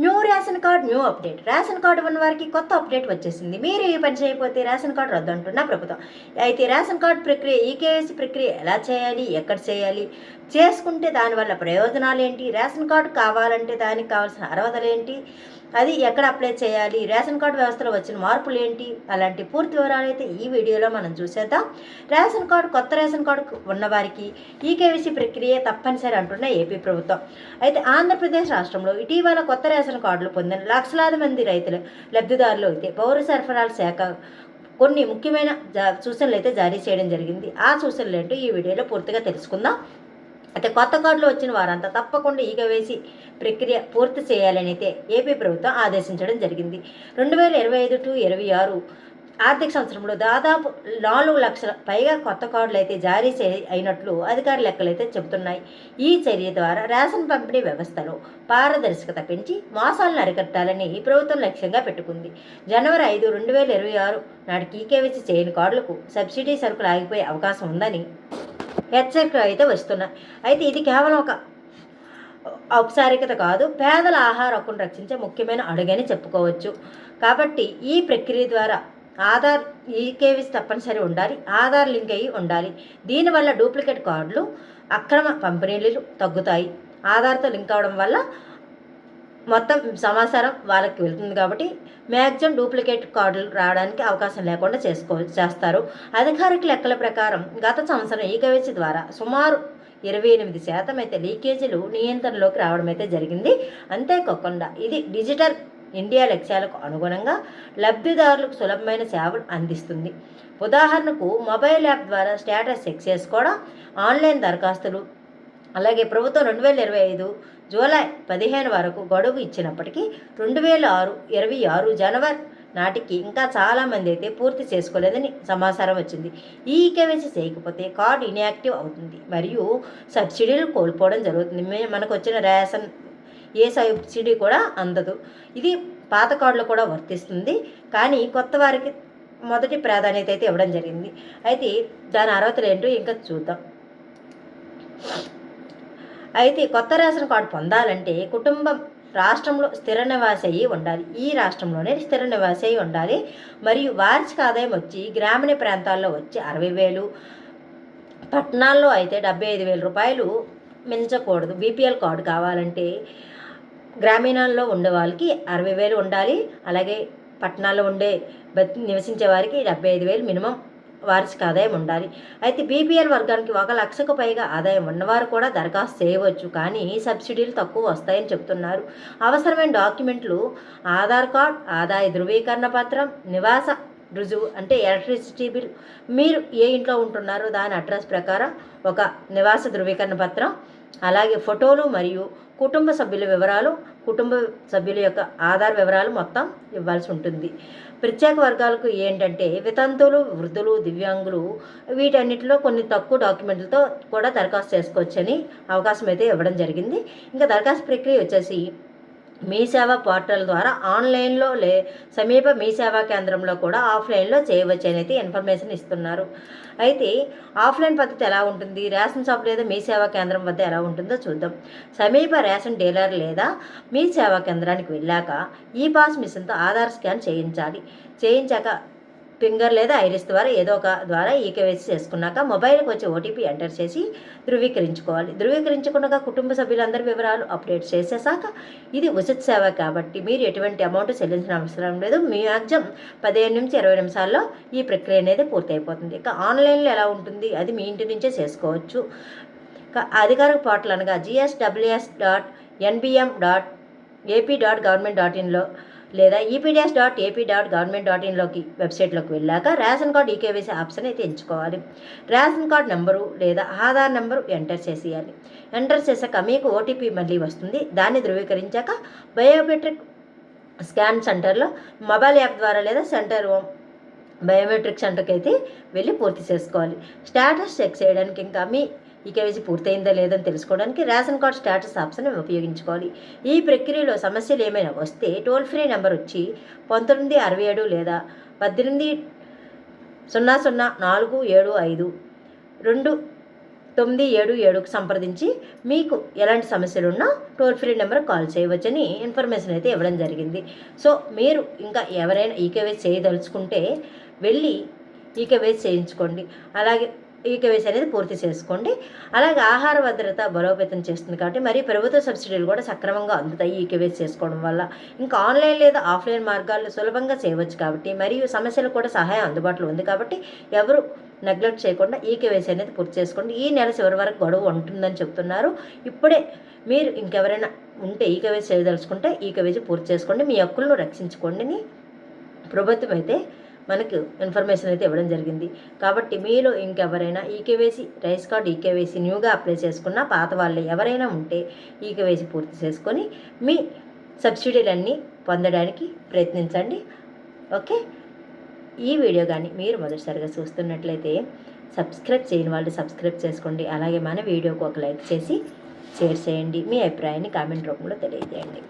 New ration card new update. Ration card ఉన్న వారికి కొత్త అప్డేట్ వచ్చేసింది. మీరు ఈ పని చేయకపోతే రేషన్ కార్డు రద్దు అంటున్న ప్రభుత్వం. అయితే రేషన్ కార్డు ప్రక్రియ ఈకేఎస్సి ప్రక్రియ ఎలా చేయాలి? ఎక్కడ చేయాలి? చేసుకుంటే దానివల్ల ప్రయోజనాలు ఏంటి? రేషన్ కార్డు కావాలంటే దానికి కావాల్సిన అర్హతలు ఏంటి? అది ఎక్కడ అప్లై చేయాలి? రేషన్ కార్డు వ్యవస్థలో వచ్చిన మార్పులు ఏంటి? అలాంటి పూర్తి వివరాలు అయితే ఈ వీడియోలో మనం చూసేద్దాం. రేషన్ కార్డు కొత్త రేషన్ కార్డు ఉన్నవారికి ఈకేవీసీ ప్రక్రియ తప్పనిసరి అంటున్న ఏపీ ప్రభుత్వం. అయితే ఆంధ్రప్రదేశ్ రాష్ట్రంలో ఇటీవల కొత్త రేషన్ కార్డులు పొందిన లక్షలాది మంది రైతులు లబ్ధిదారులు అయితే పౌర సరఫరాల శాఖ కొన్ని ముఖ్యమైన జా సూచనలు అయితే జారీ చేయడం జరిగింది. ఆ సూచనలు ఏంటో ఈ వీడియోలో పూర్తిగా తెలుసుకుందాం. అయితే కొత్త కార్డులు వచ్చిన వారంతా తప్పకుండా ఈగ వేసి ప్రక్రియ పూర్తి చేయాలని అయితే ఏపీ ప్రభుత్వం ఆదేశించడం జరిగింది. రెండు వేల ఇరవై ఐదు టు ఇరవై ఆరు ఆర్థిక సంవత్సరంలో దాదాపు నాలుగు లక్షల పైగా కొత్త కార్డులు అయితే జారీ చే అయినట్లు అధికారుల లెక్కలు అయితే చెబుతున్నాయి. ఈ చర్య ద్వారా రేషన్ పంపిణీ వ్యవస్థలో పారదర్శకత పెంచి మోసాలను అరికట్టాలని ఈ ప్రభుత్వం లక్ష్యంగా పెట్టుకుంది. జనవరి ఐదు రెండు వేల ఇరవై ఆరు నాటికి ఈకేవీసీ చేయని కార్డులకు సబ్సిడీ సరుకులు ఆగిపోయే అవకాశం ఉందని హెచ్చరికలు అయితే వస్తున్నాయి అయితే ఇది కేవలం ఒక ఔపచారికత కాదు పేదల ఆహార హక్కును రక్షించే ముఖ్యమైన అడుగని చెప్పుకోవచ్చు. కాబట్టి ఈ ప్రక్రియ ద్వారా ఆధార్ ఈకేవీస్ తప్పనిసరి ఉండాలి ఆధార్ లింక్ అయ్యి ఉండాలి. దీనివల్ల డూప్లికేట్ కార్డులు అక్రమ పంపిణీలు తగ్గుతాయి. ఆధార్తో లింక్ అవడం వల్ల మొత్తం సమాచారం వాళ్ళకి వెళ్తుంది కాబట్టి మ్యాక్సిమం డూప్లికేట్ కార్డులు రావడానికి అవకాశం లేకుండా చేసుకో చేస్తారు. అధికారిక లెక్కల ప్రకారం గత సంవత్సరం ఈకవేసి ద్వారా సుమారు ఇరవై ఎనిమిది శాతం అయితే లీకేజీలు నియంత్రణలోకి రావడం అయితే జరిగింది. అంతేకాకుండా ఇది డిజిటల్ ఇండియా లక్ష్యాలకు అనుగుణంగా లబ్ధిదారులకు సులభమైన సేవలు అందిస్తుంది. ఉదాహరణకు మొబైల్ యాప్ ద్వారా స్టేటస్ చెక్ చేసుకోవడం ఆన్లైన్ దరఖాస్తులు అలాగే ప్రభుత్వం రెండు వేల ఇరవై ఐదు జూలై పదిహేను వరకు గడువు ఇచ్చినప్పటికీ రెండు వేల ఆరు ఇరవై ఆరు జనవరి నాటికి ఇంకా చాలామంది అయితే పూర్తి చేసుకోలేదని సమాచారం వచ్చింది. ఈ కేవైసీ చేయకపోతే కార్డు ఇన్యాక్టివ్ అవుతుంది మరియు సబ్సిడీలు కోల్పోవడం జరుగుతుంది. మే- మనకు వచ్చిన రేషన్ ఏ సబ్సిడీ కూడా అందదు. ఇది పాత కార్డులు కూడా వర్తిస్తుంది. కానీ కొత్త వారికి మొదటి ప్రాధాన్యత అయితే ఇవ్వడం జరిగింది. అయితే దాని అర్హతలు ఏంటో ఇంకా చూద్దాం. అయితే కొత్త రేషన్ కార్డు పొందాలంటే కుటుంబం రాష్ట్రంలో స్థిర నివాసి అయి ఉండాలి. ఈ రాష్ట్రంలోనే స్థిర నివాసి అయి ఉండాలి. మరియు వార్షిక ఆదాయం వచ్చి గ్రామీణ ప్రాంతాల్లో వచ్చి అరవై వేలు పట్టణాల్లో అయితే డెబ్బై ఐదు వేల రూపాయలు మించకూడదు. బీపీఎల్ కార్డు కావాలంటే గ్రామీణాల్లో ఉండే వాళ్ళకి అరవై వేలు ఉండాలి. అలాగే పట్టణాల్లో ఉండే నివసించే వారికి డెబ్బై ఐదు వేలు మినిమం వార్షిక ఆదాయం ఉండాలి. అయితే బీపీఎల్ వర్గానికి ఒక లక్షకు పైగా ఆదాయం ఉన్నవారు కూడా దరఖాస్తు చేయవచ్చు. కానీ సబ్సిడీలు తక్కువ వస్తాయని చెప్తున్నారు. అవసరమైన డాక్యుమెంట్లు ఆధార్ కార్డ్ ఆదాయ ధృవీకరణ పత్రం నివాస రుజువు అంటే ఎలక్ట్రిసిటీ బిల్. మీరు ఏ ఇంట్లో ఉంటున్నారో దాని అడ్రస్ ప్రకారం ఒక నివాస ధృవీకరణ పత్రం అలాగే ఫోటోలు మరియు కుటుంబ సభ్యుల వివరాలు కుటుంబ సభ్యుల యొక్క ఆధార్ వివరాలు మొత్తం ఇవ్వాల్సి ఉంటుంది. ప్రత్యేక వర్గాలకు ఏంటంటే వితంతువులు వృద్ధులు దివ్యాంగులు వీటన్నిటిలో కొన్ని తక్కువ డాక్యుమెంట్లతో కూడా దరఖాస్తు చేసుకోవచ్చని అవకాశం అయితే ఇవ్వడం జరిగింది. ఇంకా దరఖాస్తు ప్రక్రియ వచ్చేసి మీ సేవ పోర్టల్ ద్వారా ఆన్లైన్లో లే సమీప మీ సేవా కేంద్రంలో కూడా ఆఫ్లైన్లో చేయవచ్చు అనేది అయితే ఇన్ఫర్మేషన్ ఇస్తున్నారు. అయితే ఆఫ్లైన్ పద్ధతి ఎలా ఉంటుంది? రేషన్ షాప్ లేదా మీ సేవా కేంద్రం వద్ద ఎలా ఉంటుందో చూద్దాం. సమీప రేషన్ డీలర్ లేదా మీ సేవా కేంద్రానికి వెళ్ళాక ఈ పాస్ మిషన్తో ఆధార్ స్కాన్ చేయించాలి. చేయించాక ఫింగర్ లేదా ఐరిస్ ద్వారా ఏదో ఒక ద్వారా ఈకేవైసీ చేసుకున్నాక మొబైల్కి వచ్చే ఓటీపీ ఎంటర్ చేసి ధృవీకరించుకోవాలి. ధృవీకరించకుండా కుటుంబ సభ్యులందరి వివరాలు అప్డేట్ చేసేసాక ఇది ఉచిత సేవ కాబట్టి మీరు ఎటువంటి అమౌంట్ చెల్లించిన అవసరం లేదు. మీ మ్యాక్సిమం పదిహేను నుంచి ఇరవై నిమిషాల్లో ఈ ప్రక్రియ అనేది పూర్తయిపోతుంది. ఇక ఆన్లైన్లో ఎలా ఉంటుంది? అది మీ ఇంటి నుంచే చేసుకోవచ్చు. అధికారిక పోర్టల్ అనగా GSWS dot NBM dot AP dot government dot ఇన్లో లేదా EPDS dot AP dot government dot ఇన్లోకి వెబ్సైట్లోకి వెళ్ళాక రేషన్ కార్డ్ ఈకేవీసీ ఆప్షన్ అయితే ఎంచుకోవాలి. రేషన్ కార్డ్ నెంబరు లేదా ఆధార్ నెంబరు ఎంటర్ చేసేయాలి. ఎంటర్ చేశాక మీకు ఓటీపీ మళ్ళీ వస్తుంది. దాన్ని ధృవీకరించాక బయోమెట్రిక్ స్కాన్ సెంటర్లో మొబైల్ యాప్ ద్వారా లేదా సెంటర్ బయోమెట్రిక్ సెంటర్కి అయితే వెళ్ళి పూర్తి చేసుకోవాలి. స్టేటస్ చెక్ చేయడానికి ఇంకా మీ ఈ కేవైసీ పూర్తయిందా లేదని తెలుసుకోవడానికి రేషన్ కార్డ్ స్టేటస్ ఆప్షన్ ఉపయోగించుకోవాలి. ఈ ప్రక్రియలో సమస్యలు ఏమైనా వస్తే టోల్ ఫ్రీ నెంబర్ వచ్చి పంతొమ్మిది అరవై ఏడు లేదా పద్దెనిమిది సున్నా సున్నా నాలుగు ఏడు ఐదు రెండు తొమ్మిది ఏడు ఏడుకు సంప్రదించి మీకు ఎలాంటి సమస్యలు ఉన్నా టోల్ ఫ్రీ నెంబర్ కాల్ చేయవచ్చని ఇన్ఫర్మేషన్ అయితే ఇవ్వడం జరిగింది. సో మీరు ఇంకా ఎవరైనా ఈకేవైస్ చేయదలుచుకుంటే వెళ్ళి ఈకేవైస్ చేయించుకోండి. అలాగే ఈకేవైస్ అనేది పూర్తి చేసుకోండి. అలాగే ఆహార భద్రత బలోపేతం చేస్తుంది కాబట్టి మరి ప్రభుత్వ సబ్సిడీలు కూడా సక్రమంగా అందుతాయి ఈకేవైస్ చేసుకోవడం వల్ల. ఇంకా ఆన్లైన్ లేదా ఆఫ్లైన్ మార్గాల్లో సులభంగా చేయవచ్చు కాబట్టి మరియు సమస్యలు కూడా సహాయం అందుబాటులో ఉంది కాబట్టి ఎవరు నెగ్లెక్ట్ చేయకుండా ఈ అనేది పూర్తి చేసుకోండి. ఈ నెల చివరి వరకు గడువు ఉంటుందని చెప్తున్నారు. ఇప్పుడే మీరు ఇంకెవరైనా ఉంటే ఈ చేయదలుచుకుంటే ఈ పూర్తి చేసుకోండి. మీ హక్కులను రక్షించుకోండి ప్రభుత్వం అయితే మనకు ఇన్ఫర్మేషన్ అయితే ఇవ్వడం జరిగింది. కాబట్టి మీలో ఇంకెవరైనా ఈకేవేసి రైస్ కార్డ్ ఈకేవేసి న్యూగా అప్లై చేసుకున్న పాత వాళ్ళు ఎవరైనా ఉంటే ఈకేవేసి పూర్తి చేసుకొని మీ సబ్సిడీలన్నీ పొందడానికి ప్రయత్నించండి. ఓకే? ఈ వీడియో కానీ మీరు మొదటిసారిగా చూస్తున్నట్లయితే సబ్స్క్రైబ్ చేయని వాళ్ళు సబ్స్క్రైబ్ చేసుకోండి. అలాగే మన వీడియోకి ఒక లైక్ చేసి షేర్ చేయండి. మీ అభిప్రాయాన్ని కామెంట్ రూపంలో తెలియజేయండి.